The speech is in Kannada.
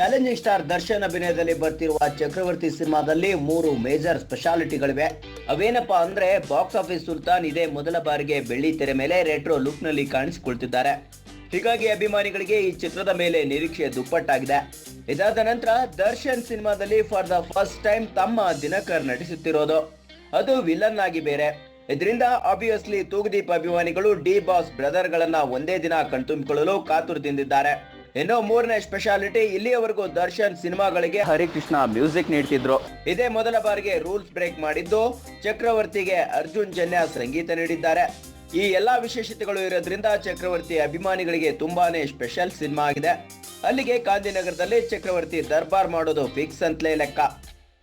ಚಾಲೆಂಜಿಂಗ್ ಸ್ಟಾರ್ ದರ್ಶನ್ ಅಭಿನಯದಲ್ಲಿ ಬರ್ತಿರುವ ಚಕ್ರವರ್ತಿ ಸಿನಿಮಾದಲ್ಲಿ ಮೂರು ಮೇಜರ್ ಸ್ಪೆಷಾಲಿಟಿಗಳಿವೆ. ಅವೇನಪ್ಪ ಅಂದ್ರೆ, ಬಾಕ್ಸ್ ಆಫೀಸ್ ಸುಲ್ತಾನ್ ಇದೇ ಮೊದಲ ಬಾರಿಗೆ ಬೆಳ್ಳಿ ತೆರೆ ಮೇಲೆ ರೆಟ್ರೋ ಲುಕ್ನಲ್ಲಿ ಕಾಣಿಸಿಕೊಳ್ತಿದ್ದಾರೆ. ಹೀಗಾಗಿ ಅಭಿಮಾನಿಗಳಿಗೆ ಈ ಚಿತ್ರದ ಮೇಲೆ ನಿರೀಕ್ಷೆ ದುಪ್ಪಟ್ಟಾಗಿದೆ. ಇದಾದ ನಂತರ ದರ್ಶನ್ ಸಿನಿಮಾದಲ್ಲಿ ಫಾರ್ ದ ಫಸ್ಟ್ ಟೈಮ್ ತಮ್ಮ ದಿನಕರ್ ನಟಿಸುತ್ತಿರೋದು. ಅದು ವಿಲನ್ ಆಗಿ ಬೇರೆ. ಇದರಿಂದ ಆಬ್ವಿಯಸ್ಲಿ ತೂಗುದೀಪ್ ಅಭಿಮಾನಿಗಳು ಡಿ ಬಾಸ್ ಬ್ರದರ್ ಗಳನ್ನ ಒಂದೇ ದಿನ ಕಣ್ತುಂಬಿಕೊಳ್ಳಲು ಕಾತುರದಿಂದಿದ್ದಾರೆ. ಇನ್ನು ಮೂರನೇ ಸ್ಪೆಷಾಲಿಟಿ ಇಲ್ಲಿಯವರೆಗೂ ದರ್ಶನ್ ಸಿನಿಮಾಗಳಿಗೆ ಹರಿಕೃಷ್ಣ ಮ್ಯೂಸಿಕ್ ನೀಡ್ತಿದ್ರು. ಇದೇ ಮೊದಲ ಬಾರಿಗೆ ರೂಲ್ಸ್ ಬ್ರೇಕ್ ಮಾಡಿದ್ದು ಚಕ್ರವರ್ತಿಗೆ ಅರ್ಜುನ್ ಜನ್ಯ ಸಂಗೀತ ನೀಡಿದ್ದಾರೆ. ಈ ಎಲ್ಲಾ ವಿಶೇಷತೆಗಳು ಇರೋದ್ರಿಂದ ಚಕ್ರವರ್ತಿ ಅಭಿಮಾನಿಗಳಿಗೆ ತುಂಬಾನೇ ಸ್ಪೆಷಲ್ ಸಿನಿಮಾ ಆಗಿದೆ. ಅಲ್ಲಿಗೆ ಗಾಂಧಿನಗರದಲ್ಲಿ ಚಕ್ರವರ್ತಿ ದರ್ಬಾರ್ ಮಾಡೋದು ಫಿಕ್ಸ್ ಅಂತಲೇ ಲೆಕ್ಕ.